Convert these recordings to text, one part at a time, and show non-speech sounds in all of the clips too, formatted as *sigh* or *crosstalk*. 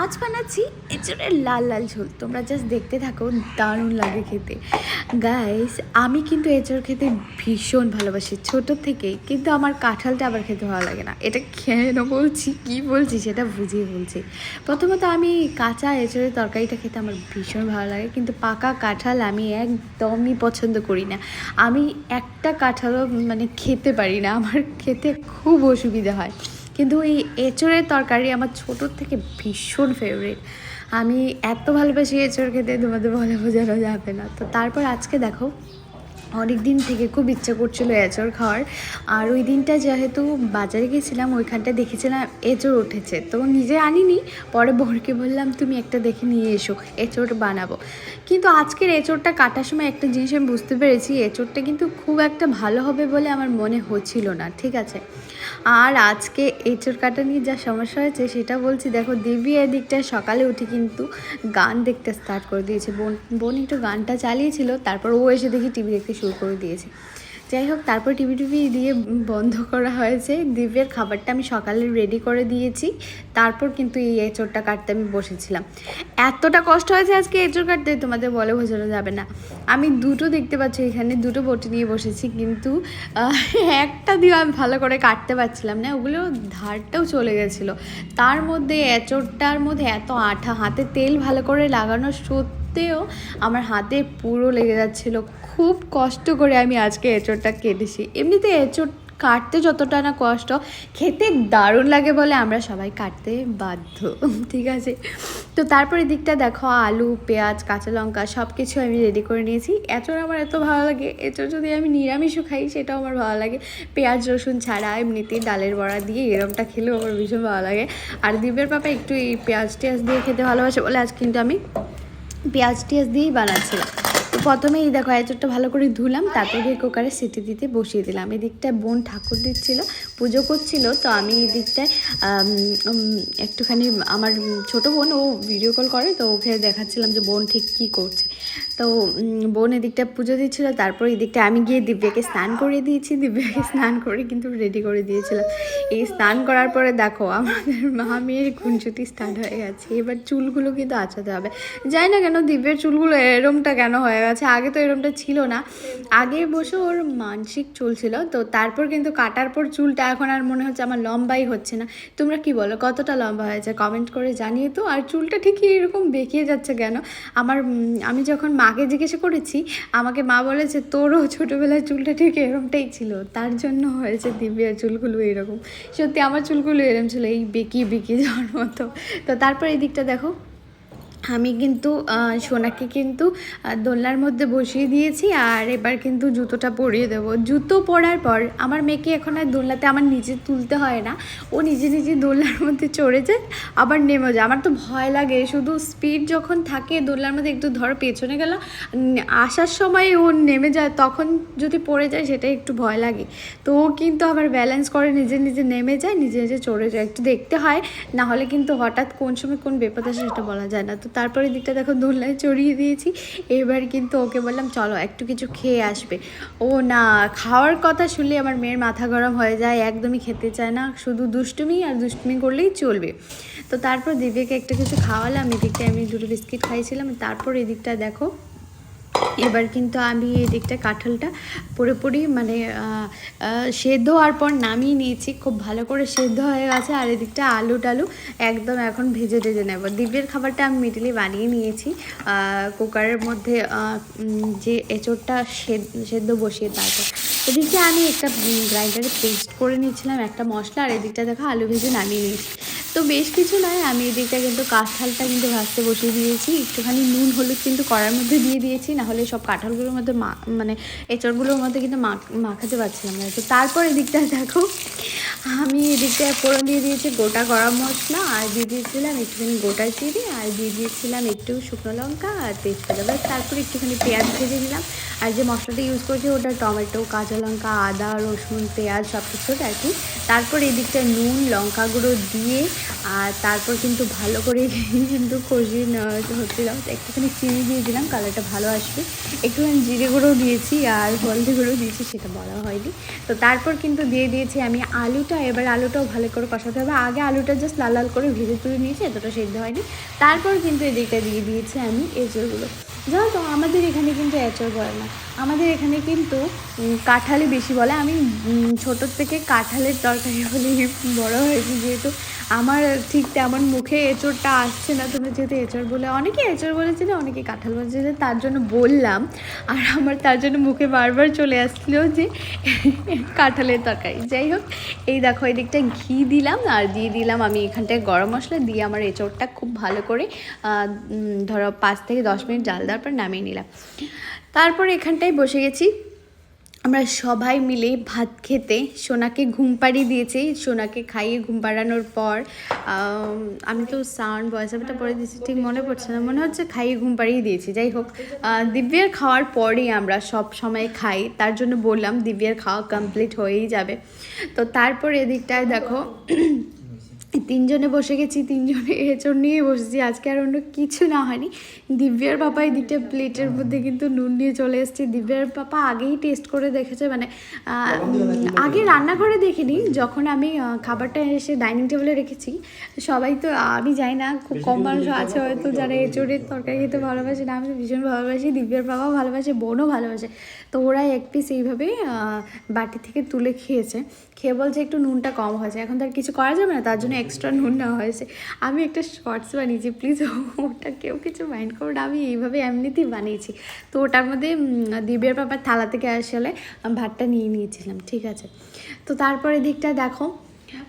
আজ বানাচ্ছি এঁচড়ের লাল লাল ঝোল। তোমরা জাস্ট দেখতে থাকো, দারুণ লাগে খেতে। গাইস আমি কিন্তু এঁচড় খেতে ভীষণ ভালোবাসি ছোটোর থেকেই। কিন্তু আমার কাঁঠালটা আবার খেতে ভালো লাগে না। এটা কেন বলছি? কি বলছি সেটা বুঝিয়ে বলছি। প্রথমত আমি কাঁচা এঁচড়ের তরকারিটা খেতে আমার ভীষণ ভালো লাগে, কিন্তু পাকা কাঁঠাল আমি একদমই পছন্দ করি না। আমি একটা কাঁঠালও মানে খেতে পারি না। আমার খেতে খুব অসুবিধা হয়। কিন্তু এই এঁচড়ের তরকারি আমার ছোটোর থেকে ভীষণ ফেভারিট আমি এত ভালোবাসি এঁচড় খেতে, তোমাদের বলে বোঝানো যাবে না। তো তারপর আজকে দেখো অনেক দিন থেকে খুব ইচ্ছা করছিল এঁচড় খাওয়ার। আর ওই দিনটা যেহেতু বাজারে গেছিলাম, ওইখানটা দেখেছিলাম এঁচড় উঠেছে। তো নিজে আনিনি, পরে বোরকে বললাম, তুমি একটা দেখে নিয়ে এসো এঁচড় বানাবো। কিন্তু আজকের এঁচড়টা কাটার সময় একটা জিনিস আমি বুঝতে পেরেছি এঁচড়টা কিন্তু খুব একটা ভালো হবে বলে আমার মনে হচ্ছিল না, ঠিক আছে? আর আজকে এঁচড় কাটা নিয়ে যা সমস্যা হয়েছে, সেটা বলছি, দেখো, দেবী এদিকটা সকালে উঠে কিন্তু গান দেখতে স্টার্ট করে দিয়েছে। বোন বোন একটু গানটা চালিয়েছিল, তারপর ও এসে দেখি টিভি দেখতে শুরু করে দিয়েছে। যাই হোক, তারপর টিভি টিভি দিয়ে বন্ধ করা হয়েছে দিব্যের খাবারটা আমি সকালে রেডি করে দিয়েছি। তারপর কিন্তু এই এঁচড়টা কাটতে আমি বসেছিলাম। এতটা কষ্ট হয়েছে আজকে এঁচড় কাটতে, তোমাদের বলে বোঝানো যাবে না। আমি দুটো দেখতে পাচ্ছি এখানে, দুটো বটি নিয়ে বসেছি, কিন্তু একটা দিয়ে আমি ভালো করে কাটতে পারছিলাম না, ওগুলো ধারটাও চলে গেছিল। তার মধ্যে এঁচড়টার মধ্যে এত আঠা, হাতে তেল ভালো করে লাগানো সত্ত্বেও আমার হাতে পুরো লেগে যাচ্ছিল। খুব কষ্ট করে আমি আজকে এঁচড়টা কেটেছি। এমনিতে এঁচড় কাটতে যতটা না কষ্ট, খেতে দারুণ লাগে বলে আমরা সবাই কাটতে বাধ্য, ঠিক আছে? তো তারপরে দিকটা দেখো, আলু, পেঁয়াজ, কাঁচা লঙ্কা সব কিছু আমি রেডি করে নিয়েছি। এঁচড় আমার এত ভালো লাগে। এঁচড় যদি আমি নিরামিষও খাই, সেটাও আমার ভালো লাগে। পেঁয়াজ, রসুন ছাড়া এমনিতেই ডালের বড়া দিয়ে এরমটা খেলেও আমার ভীষণ ভালো লাগে। আর দিবের পাপা একটু এই পেঁয়াজ টেয়াজ দিয়ে খেতে ভালোবাসে বলে আজ কিন্তু আমি পেঁয়াজ টিয়াজ দিয়েই বানাচ্ছিলাম। তো প্রথমেই দেখো এঁচড়টা ভালো করে ধুলাম, তারপরে কুকারে সিটি দিতে বসিয়ে দিলাম। এদিকটা বোন ঠাকুর দিচ্ছিল। পুজো করছিল, তো আমি এই দিকটায় একটুখানি আমার ছোট বোন ও ভিডিও কল করে, তো ওকে দেখাচ্ছিলাম যে বোন ঠিক কী করছে। তো বোন এদিকটা পুজো দিচ্ছিল, তারপর এদিকটা আমি গিয়ে দিব্যাকে স্নান করিয়ে দিয়েছি, দিব্যাকে স্নান করে কিন্তু রেডি করে দিয়েছিলাম। এই স্নান করার পরে দেখো, আমাদের মা মেয়ের স্টার্ট হয়ে গেছে। এবার চুলগুলো কিন্তু আঁচাতে হবে। জানি না কেন দিব্যের চুলগুলো এরমটা কেন হয়ে গেছে, আগে তো এরমটা ছিল না। আগে বসে ওর মানসিক চলছিল তো তারপর কিন্তু কাটার পর চুলটা এখন আর মনে হচ্ছে আমার লম্বাই হচ্ছে না। তোমরা কি বলো, কতটা লম্বা হয়েছে? কমেন্ট করে জানিয়ে তো। আর চুলটা ঠিকই এরকম বেঁকিয়ে যাচ্ছে কেন? আমার আমি যখন মাকে জিজ্ঞেস করেছি, আমাকে মা বলেছে তোরও ছোটোবেলায় চুলটা ঠিক এরকমটাই ছিল। তার জন্য হয়েছে দিব্যার চুলগুলো এরকম। সত্যি আমার চুলগুলো এরকম ছিল, এই বেঁকিয়ে বেঁকিয়ে যাওয়ার মতো। তো তারপর এই দিকটা দেখো। আমি কিন্তু সোনাকে কিন্তু দোলনার মধ্যে বসিয়ে দিয়েছি আর এবার কিন্তু জুতোটা পরিয়ে দেবো। জুতো পরার পর আমার মেয়েকে এখন আর দোলনাতে আমার নিজে তুলতে হয় না। ও নিজে নিজে দোলনার মধ্যে চড়ে যায়, আবার নেমে যায়। আমার তো ভয় লাগে, শুধু স্পিড যখন থাকে দোলনার মধ্যে, একটু ধরো পেছনে গেল আসার সময় ও নেমে যায়, তখন যদি পড়ে যায় সেটা একটু ভয় লাগে। তো ও কিন্তু আবার ব্যালেন্স করে, নিজে নিজে নেমে যায়, নিজে নিজে চড়ে যায়। একটু দেখতে হয়, না হলে কিন্তু হঠাৎ কোন সময় কোন বিপদ আসে সেটা বলা যায় না। তো তারপরে দিকটা দেখো দোলনায় চড়িয়ে দিয়েছি। এবার কিন্তু ওকে বললাম, চলো, একটু কিছু খেয়ে আসবে। ও না, খাওয়ার কথা শুনলে আমার মেয়ের মাথা গরম হয়ে যায়, একদমই খেতে চায় না। শুধু দুষ্টুমি আর দুষ্টুমি করলেই চলবে। তো তারপর দিবেকে একটা কিছু খাওয়ালাম এদিকটা আমি দুটো বিস্কিট খাইছিলাম। তারপর এদিকটা দেখো এবার কিন্তু আমি এই দিকটা কাঁঠালটা পুরোপুরি মানে সেদ্ধ হওয়ার পর নামিয়ে নিয়েছি। খুব ভালো করে সেদ্ধ হয়ে গেছে আর এদিকটা আলু টালু একদম এখন ভেজে ভেজে নেব। দিব্যের খাবারটা আমি মিডিলি বানিয়ে নিয়েছি। কুকারের মধ্যে যে এঁচড়টা সেদ্ধ সেদ্ধ বসিয়ে তারপর এদিকে আমি একটা গ্রাইন্ডারে পেস্ট করে নিয়েছিলাম, একটা মশলা, আর এদিকটা দেখো আলু ভেজে নামিয়ে নিয়েছি। তো বেশ কিছু নয়, আমি এদিকটা কিন্তু কাঁঠালটা কিন্তু ভাজতে বসিয়ে দিয়েছি। একটুখানি নুন, হলুদ কিন্তু কড়ার মধ্যে দিয়ে দিয়েছি না হলে সব কাঁঠালগুলোর মধ্যে মা মানে এঁচড়গুলোর মধ্যে কিন্তু মাখাতে পারছিলাম না। তো তারপর এদিকটা দেখো, আমি এদিকটা ফোড়ন দিয়ে দিয়েছি গোটা গরম মশলা, আর দিয়ে দিয়েছিলাম একটুখানি গোটা চিড়ে আর দিয়ে দিয়েছিলাম একটু শুকনো লঙ্কা, আর তেজপাতা। ব্যাস, তারপর একটুখানি পেঁয়াজ ভেজে দিলাম আর যে মশলাটা ইউজ করছি ওটা টমেটো, কাঁচা লঙ্কা, আদা, রসুন, পেঁয়াজ সব কিছু আর কি। তারপর এদিকটা নুন লঙ্কা গুঁড়ো দিয়ে you আর তারপর কিন্তু ভালো করে কিন্তু কষিয়ে নেওয়া হচ্ছিলাম একটুখানি চিনি দিয়ে দিলাম, কালারটা ভালো আসবে। একটুখানি জিরে গুঁড়োও দিয়েছি আর হলদি গুঁড়ো দিয়েছি, সেটা বলা হয়নি। তো তারপর কিন্তু দিয়ে দিয়েছি আমি আলুটা। এবার আলুটাও ভালো করে কষাতে হবে। আগে আলুটা জাস্ট লাল লাল করে ভেজে তুলে নিয়েছি, এতটা সেদ্ধ হয়নি। তারপর কিন্তু এদিকটা দিয়ে দিয়েছি আমি এঁচড়গুলো। জানো তো আমাদের এখানে কিন্তু এঁচড় বলে না। আমাদের এখানে কিন্তু কাঁঠালি বেশি বলে। আমি ছোটোর থেকে কাঁঠালের তরকারি বলেই বড় হয়েছি যেহেতু। আমার ঠিক তেমন মুখে এঁচড়টা আসছে না, তোমরা যেহেতু এঁচড় বলে অনেকে এঁচড় বলেছিল অনেকে কাঁঠাল বলেছিল, তার জন্য বললাম। আর আমার তার জন্য মুখে বারবার চলে আসছিল যে কাঁঠালের তরকারি। যাই হোক, এই দেখো, এই দিকটা ঘি দিলাম, আর দিয়ে দিলাম আমি এখানটায় গরম মশলা, দিয়ে আমার এঁচড়টা খুব ভালো করে ধরো পাঁচ থেকে দশ মিনিট জাল দেওয়ার পর নামিয়ে নিলাম। তারপর এখানটায় বসে গেছি আমরা সবাই মিলে ভাত খেতে সোনাকে ঘুম পাড়িয়ে দিয়েছি। সোনাকে খাইয়ে ঘুম পাড়ানোর পর, আমি তো সাউন্ড ভয়েস আপটা পরে দিয়েছি, ঠিক মনে পড়ছে না। মনে হচ্ছে খাইয়ে ঘুম পাড়িয়ে দিয়েছি। যাই হোক দিব্যার দিব্যের খাওয়ার পরই আমরা সব সময় খাই। তার জন্য বললাম, দিব্যার খাওয়া কমপ্লিট হয়েই যাবে। তো তারপর এদিকটায় দেখো তিনজনে বসে গেছি তিনজনে এঁচড় নিয়ে বসেছি। আজকে আর অন্য কিছু না হয়নি। দিব্যার পাপা এই দিকটা প্লেটের মধ্যে কিন্তু নুন নিয়ে চলে এসেছে। দিব্যার পাপা আগেই টেস্ট করে দেখেছে মানে আগে রান্নাঘরে দেখিনি। যখন আমি খাবারটা এসে ডাইনিং টেবিলে রেখেছি সবাই তো আমি জানি না খুব কম মানুষ আছে হয়তো যারা এঁচড়ের তরকারি খেতে ভালোবাসে না আমি ভীষণ ভালোবাসি। দিব্যার বাবাও ভালোবাসে বোনও ভালোবাসে। তো ওরা এক পিস এইভাবে বাটি থেকে তুলে খেয়েছে। খেয়ে বলছে একটু নুনটা কম হয়েছে। এখন তার কিছু করা যাবে না তার জন্য এক্সট্রা নুন নেওয়া হয়েছে। আমি একটা শর্টস বানিয়েছি প্লিজ ওটা কেউ কিছু মাইন্ড করো আমি এইভাবে এমনিতেই বানিয়েছি। তো ওটার মধ্যে দিবের বাবার থালা থেকে আসলে ভাতটা নিয়ে নিয়েছিলাম, ঠিক আছে। তো তারপরে দিকটা দেখো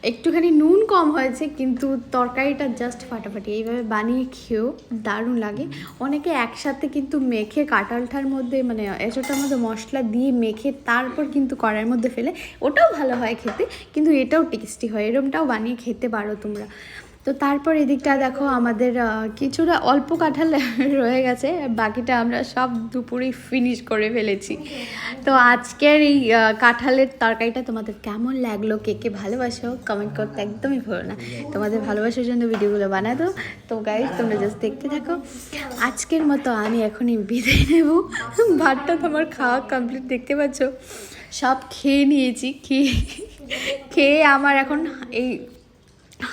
একটুখানি নুন কম হয়েছে, কিন্তু তরকারিটা জাস্ট ফাটাফাটি। এইভাবে বানিয়ে খেয়েও দারুণ লাগে। অনেকে একসাথে কিন্তু মেখে কাঁঠালটার মধ্যে মানে এসোটার মধ্যে মশলা দিয়ে মেখে তারপর কিন্তু কড়াইয়ের মধ্যে ফেলে, ওটাও ভালো হয় খেতে, কিন্তু এটাও টেস্টি হয়। এরমটাও বানিয়ে খেতে পারো তোমরা। তো তারপর এদিকটা দেখো আমাদের কিছুটা অল্প কাঁঠাল *laughs* রয়ে গেছে, বাকিটা আমরা সব দুপুরেই ফিনিশ করে ফেলেছি। তো আজকের এই কাঁঠালের তরকারিটা তোমাদের কেমন লাগল, কে কে ভালোবাসো কমেন্ট করতে একদমই ভুলো না। তোমাদের ভালোবাসার জন্য ভিডিওগুলো বানাতো তো গাইজ তোমরা জাস্ট দেখতে থাকো। আজকের মতো আমি এখনই বিদায় নেব। ভাতটা তোমার খাওয়া কমপ্লিট দেখতে পাচ্ছ? সব খেয়ে নিয়েছি, খেয়ে খেয়ে আমার এখন এই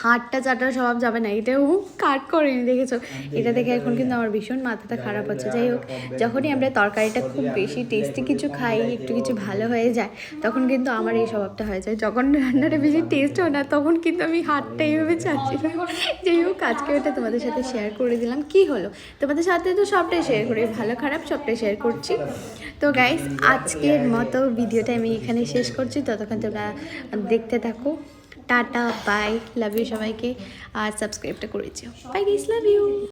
হাটটা চাটার স্বভাব যাবে না। এটা এটাও কাট করেনি দেখেছ? এটা দেখে এখন কিন্তু আমার ভীষণ মাথাটা খারাপ হচ্ছে। যাই হোক যখনই আমরা তরকারিটা খুব বেশি টেস্টি কিছু খাই একটু কিছু ভালো হয়ে যায় তখন কিন্তু আমার এই স্বভাবটা হয়ে যায়। যখন রান্নাটা বেশি টেস্ট হয় না তখন কিন্তু আমি হাটটা এইভাবে চাচ্ছি না। যাই হোক আজকে এটা তোমাদের সাথে শেয়ার করে দিলাম। কি হলো? তোমাদের সাথে তো সবটাই শেয়ার করি ভালো খারাপ সবটাই শেয়ার করছি। তো গাইস আজকের মতো ভিডিওটা আমি এখানে শেষ করছি। ততক্ষণ তোমরা দেখতে থাকো। টাটা বাই লাভ ইউ সবাইকে। আর সাবস্ক্রাইবটা করেছি বাই গাইস লাভ ইউ